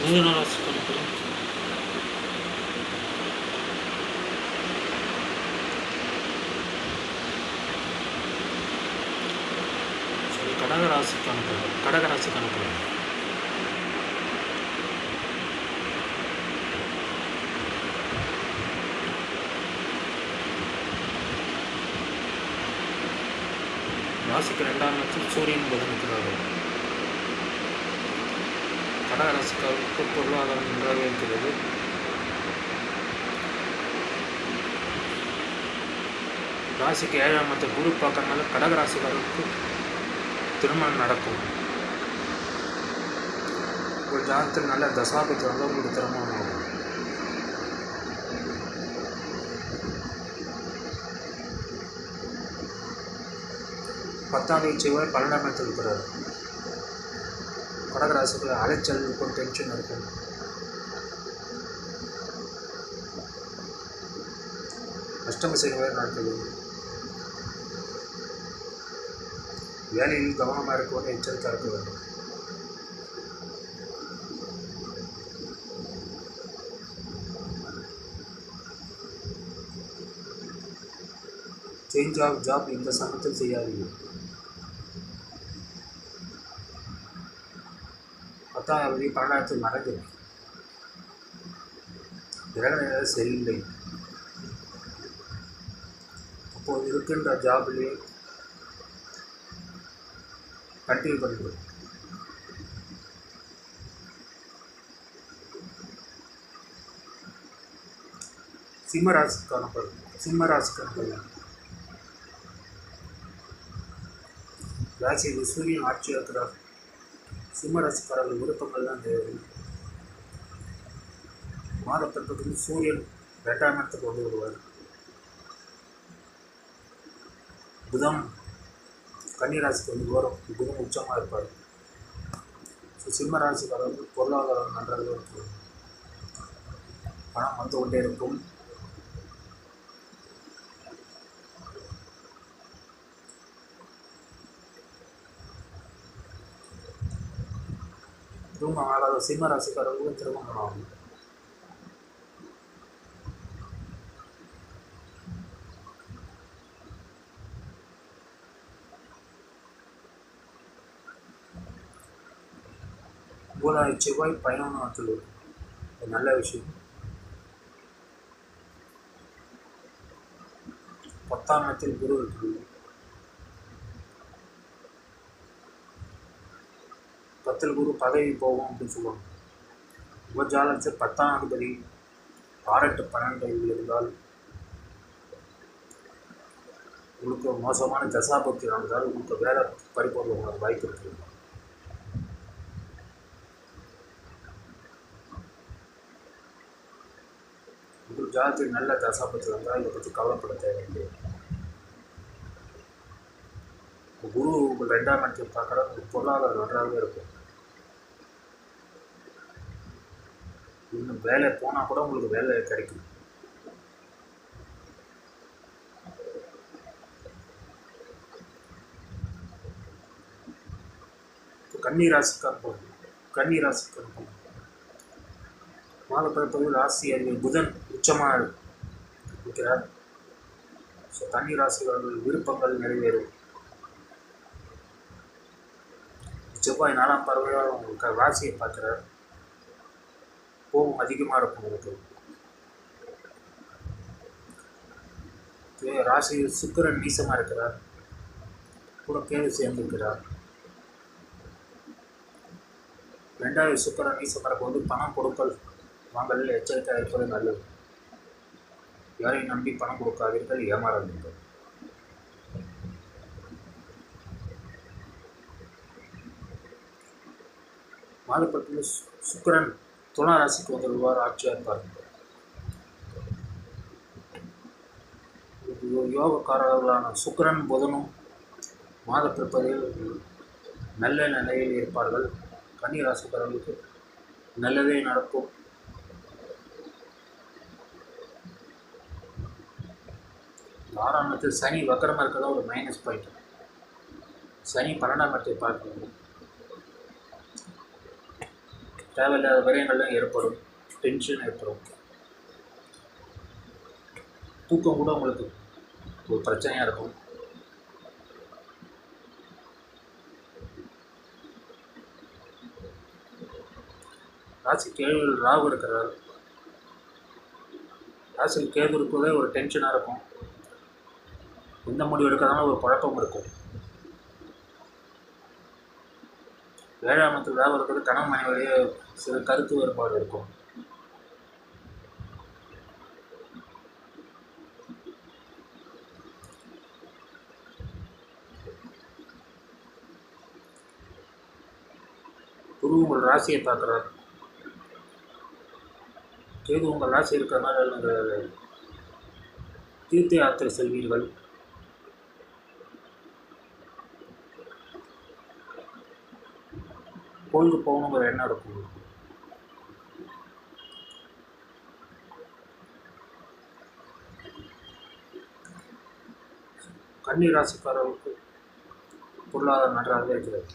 மிதுன ராசிக்காரர்கள் சரி கடக ராசிக்கான பலன் கடக ராசிக்கான பலன் ராசிக்கு ரெண்டாம் இடத்தில் சூரியன் புதன் வட கடக பொருளாதாரம் நன்றாக இருக்கிறது ராசிக்கு ஏழாம் இடத்தை குரு பார்க்கறதுனால கடகராசிக்காரருக்கு திருமணம் நடக்கும். ஒரு ஜாதகத்தில் நல்ல தசாபத்தி வந்து உங்களுக்கு திருமணம் ஆகும். பத்தாம் தேதி செவ்வாய் பன்னெண்டாம் இடத்தில் இருக்கிறார். கடகராசிக்குள்ள அலைச்சல் இருக்கும் டென்ஷன் இருக்கும் அஷ்டம சனி வேறு நடக்குது வேலையில் கவனமாக இருக்க வேண்டிய எச்சரிக்கையாக இருக்க வேண்டும் சேஞ்ச் ஆஃப் ஜாப் இந்த சமயத்தில் செய்யாதீங்க பத்தாவது தேதி பன்னெண்டாயிரத்தில் நடக்குது கிரகநிலை சரியில்லை அப்போது இருக்கின்ற ஜாப்லேயே கண்டினியூ பண்ணிவிடும் சிம்ம ராசிக்கான பலன். சிம்ம ராசிக்கான பலன். ராசியில் சூரியன் ஆட்சி சிம்மராசிக்காரர்கள் விருப்பங்கள் தான் தேவை மாதத்திற்கு சூரியன் ரெண்டாம் இடத்துக்கு கொண்டு வருவார் புதன் கன்னிராசிக்கு வந்து வரும். புதன் உச்சமாக இருப்பார். ஸோ சிம்ம ராசிக்காரர்கள் பொருளாதாரம் நன்றாக இருக்கும். பணம் வந்து கொண்டே இருக்கும். திருமணம் ஆகாத சிம்ம ராசிக்காரர்களுக்கும் திருமணம் ஆகும் மூணாவது செவ்வாய் பதினொன்று ஒரு நல்ல விஷயம். பத்தாம் இடத்தில் குரு இருக்கிறது பத்தில் குரு பதவி போகும் அப்படின்னு சொல்லுவாங்க. உபஜாலத்தில் பத்தாம் அதிபதி ஆறெட்டு பன்னெண்டு இருந்தால் உங்களுக்கு மோசமான தசாபக்தி நடந்தால் உங்களுக்கு வேலை பறிப்போட வாய்ப்பு இருக்குது. உங்களுக்கு ஜாதகத்தில் நல்ல தசாபக்தி வந்தால் இதை பற்றி கவலைப்பட தேவையில்லை. குரு உங்கள் ரெண்டாம் இடத்தில் பார்க்குற பொருளாதாரம் நன்றாகவே இருக்கும். இன்னும் வேலை போனால் கூட உங்களுக்கு வேலை கிடைக்கும். இப்போ கன்னி ராசிக்கார போகும் மாதப்பிறப்பது ராசி அறிவு புதன் உச்சமாக இருக்கிறார். ஸோ கன்னி ராசிக்காரர்கள் விருப்பங்கள் நிறைவேறும். செவ்வாய் நாலாம் பறவையாக உங்களுக்கு ராசியை பார்க்குறார். கோபம் அதிகமாக இருக்கும் உங்களுக்கு ராசியில் சுக்கரன் நீசமாக இருக்கிறார். கூட கேது சேர்ந்திருக்கிறார். ரெண்டாவது சுக்கரன் நீசமாக இருக்கும் வந்து பணம் கொடுக்கல். வாங்கலில் எச்சரிக்கையாக இருப்பது நல்லது. யாரையும் நம்பி பணம் கொடுக்காதீர்கள் ஏமாறாதீர்கள். மாதப்பட்டில் சுக்கரன் துணா ராசிக்கு வந்துடுவார் ஆட்சியாக இருப்பார் யோகக்காரர்களான சுக்கிரன் புதனும் மாத பிற்பதில் நல்ல நிலையில் இருப்பார்கள். கன்னி ராசிக்காரர்களுக்கு நல்லதே நடக்கும். ஆறாம் இடத்தில் சனி வக்கரமாக இருக்கிறதா ஒரு மைனஸ் பாயிண்ட் சனி பன்னெண்டாம் இடத்தை பார்க்கணும் தேவையில்லாத விரயங்கள்லாம் ஏற்படும். டென்ஷன் ஏற்படும். தூக்கம் கூட உங்களுக்கு ஒரு பிரச்சனையாக இருக்கும். ராசி கேள்வியில் ராகு இருக்கிறார். ராசியில் கேது இருக்கவே ஒரு டென்ஷனாக இருக்கும். எந்த முடிவு எடுக்கிறதால ஒரு குழப்பம் இருக்கும். வேழாமத்து ராகு கணவன் மனைவிலேயே சில கருத்து வேறுபாடு இருக்கும். குரு உங்கள் ராசியை பார்க்குறார். கேது உங்கள் ராசி இருக்கிறதுனால நீங்கள் தீர்த்த யாத்திரை செல்வீர்கள். கோயிலுக்கு போகணுங்கிற எண்ணம் இருக்கும். கன்னி ராசிக்காரர்களுக்கு பொருளாதாரம் நன்றாக இருக்கிறது.